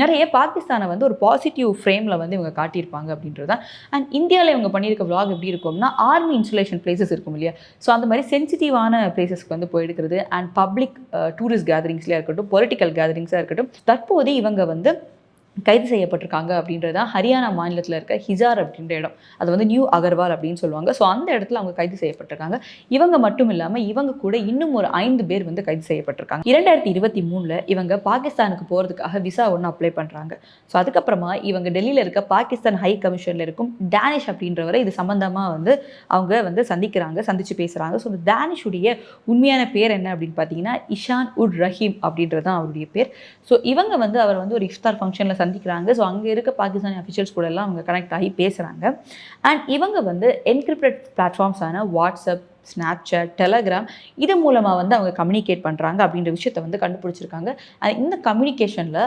நிறைய பாகிஸ்தானை வந்து ஒரு பாசிட்டிவ் ஃப்ரேமில் வந்து இவங்க காட்டியிருப்பாங்க அப்படின்றது. தான் அண்ட் இந்தியாவில் இவங்க பண்ணியிருக்க விளாக் எப்படி இருக்கும்னா ஆர்மி இன்ஸ்டலேஷன் பிளேசஸ் இருக்கும் இல்லையா? ஸோ அந்த மாதிரி சென்சிட்டிவான பிளேசஸ்க்கு வந்து போயிருக்கிறது. அண்ட் பப்ளிக் டூரிஸ்ட் கேதரிங்ஸ்லேயே இருக்கட்டும் பொலிட்டிக்கல் கேதரிங்ஸாக இருக்கட்டும் தற்போது இவங்க வந்து கைது செய்யப்பட்டிருக்காங்க அப்படின்றது தான் ஹரியானா மாநிலத்தில் இருக்க ஹிசார் அப்படின்ற இடம். அது வந்து நியூ அகர்வால் அப்படின்னு சொல்லுவாங்க. ஸோ அந்த இடத்துல அவங்க கைது செய்யப்பட்டிருக்காங்க. இவங்க மட்டும் இல்லாமல் இவங்க கூட இன்னும் ஒரு ஐந்து பேர் வந்து கைது செய்யப்பட்டிருக்காங்க. இரண்டாயிரத்தி இருபத்தி மூணில் இவங்க பாகிஸ்தானுக்கு போகிறதுக்காக விசா ஒன்று அப்ளை பண்ணுறாங்க ஸோ அதுக்கப்புறமா இவங்க டெல்லியில் இருக்க பாகிஸ்தான் ஹை கமிஷனில் இருக்கும் டேனிஷ் அப்படின்றவரை இது சம்மந்தமாக வந்து அவங்க வந்து சந்திக்கிறாங்க சந்திச்சு பேசுகிறாங்க ஸோ இந்த டேனிஷுடைய உண்மையான பேர் என்ன அப்படின்னு பார்த்தீங்கன்னா இஷான் உட் ரஹீம் அப்படின்றது தான் அவருடைய பேர். ஸோ இவங்க வந்து அவர் வந்து ஒரு இஃப்தார் ஃபங்க்ஷனில் சந்திக்கிறாங்க. ஸோ அங்கே இருக்க பாகிஸ்தானி அஃபிஷியல்ஸ் கூட எல்லாம் அவங்க கனெக்ட் ஆகி பேசுகிறாங்க அண்ட் இவங்க வந்து என்கிரிப்டட் பிளாட்ஃபார்ம்ஸான வாட்ஸ்அப் ஸ்னாப்சாட் டெலகிராம் இது மூலமாக வந்து அவங்க கம்யூனிகேட் பண்ணுறாங்க அப்படின்ற விஷயத்தை வந்து கண்டுபிடிச்சிருக்காங்க. இந்த கம்யூனிகேஷனில்